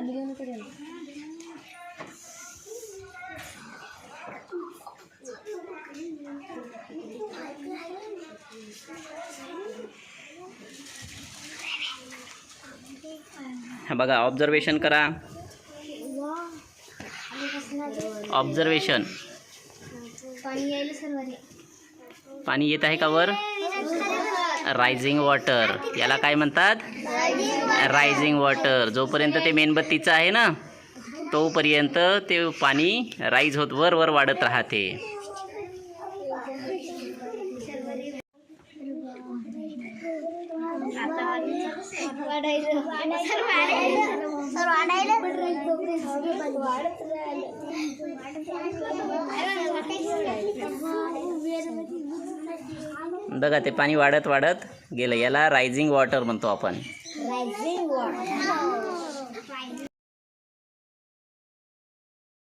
ಅಲ್ಲಿಗೆ ಕಡೆ बघा ऑब्जर्वेशन करा. ऑब्जर्वेशन पानी येत आहे का वर? रायझिंग वॉटर याला काय म्हणतात? रायझिंग वॉटर जोपर्यंत ते मेणबत्तीचं आहे ना तोपर्यंत ते पाणी राईज होत वर वर वाढत राहते. बघा ते पाणी वाढत वाढत गेलं. याला रायझिंग वॉटर म्हणतो आपण.